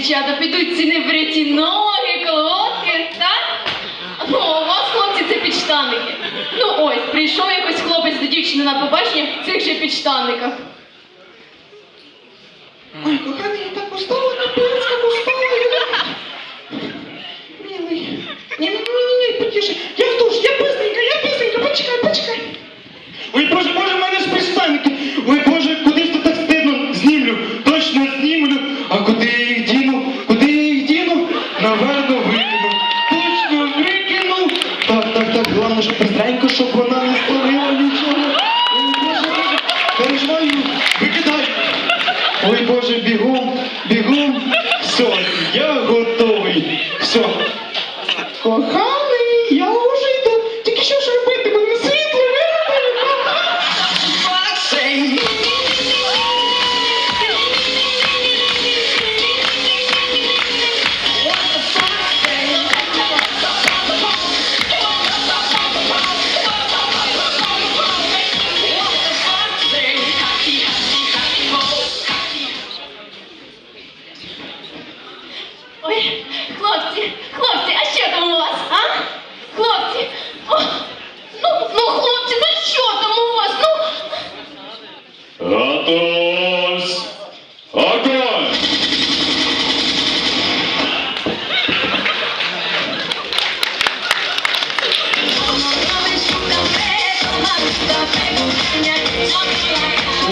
дівчата, підуть ці небриті ноги, колодки, так? Ну, у вас, хлопці, це підштанники. Ну ось, прийшов якось хлопець до дівчини на побачення в цих же підштанниках. Ой, коханий, я так устала, капець, как устала. я. ні, не-ні-ні, потіше. Я в Ой, Боже, бігом, бігом. Все, я готовий. Все. Коханий,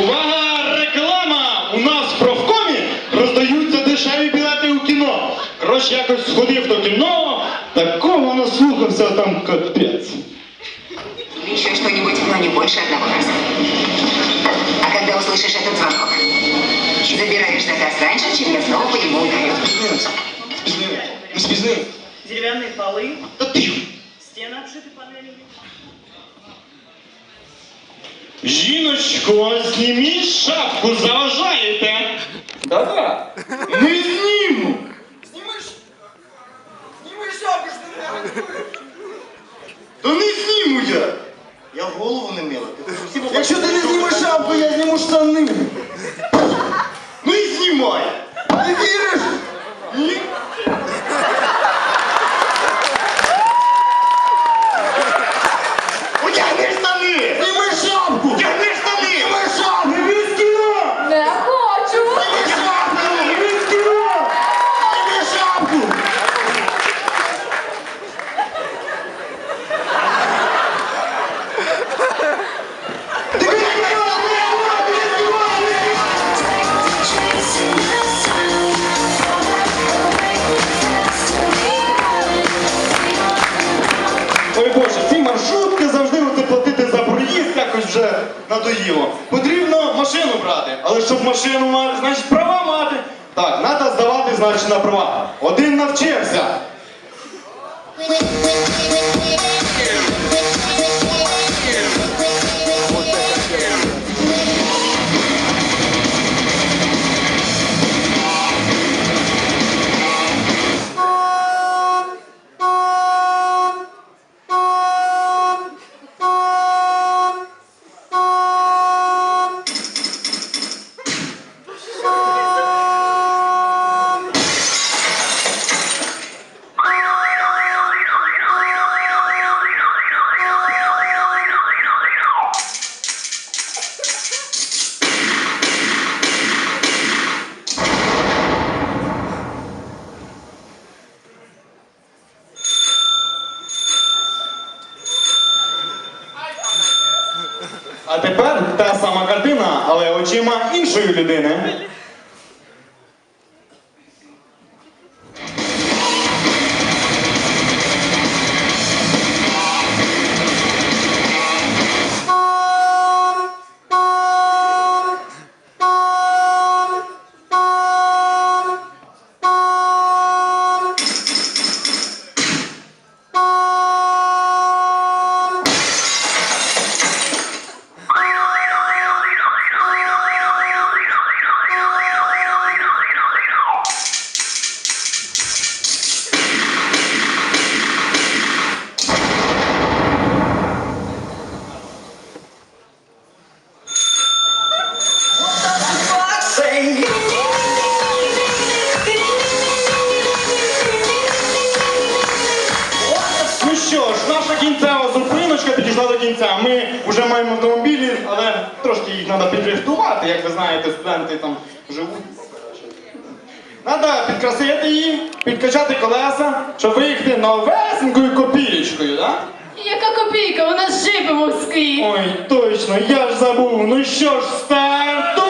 Увага, реклама! У нас в профкомі роздаються дешеві білети у кіно. Коротше, якось сходив до кіно, такого наслухався там капець. Еще что-нибудь, но не больше одного раза. А когда услышишь этот звонок, забираешь заказ раньше, чем я снова по нему ударю. Спізнилися. Спізнили. Ми спізнили. Деревянные полы, Та тихо. стены обшиты панелями. Жіночко, зніміть шапку, заважаєте. Да-да. Не зніму. Знімеш? Зніми шапку, що ти Та не зніму я. Я голову не мила. Якщо ти не знімеш шапку, я зніму штани. Ну і знімай. Надоїло. Потрібно машину брати, але щоб машину мати, значить права мати. Так, треба здавати, значить, на права. Один навчився. Очима іншої людини. Вже маємо автомобілі, але трошки їх треба підрихтувати, як ви знаєте, студенти там живуть. Треба підкрасити її, підкачати колеса, щоб виїхати новесенькою копієчкою, так? Яка копійка, у нас джипи москві. Ой, точно, я ж забув. Ну що ж, стартуємо!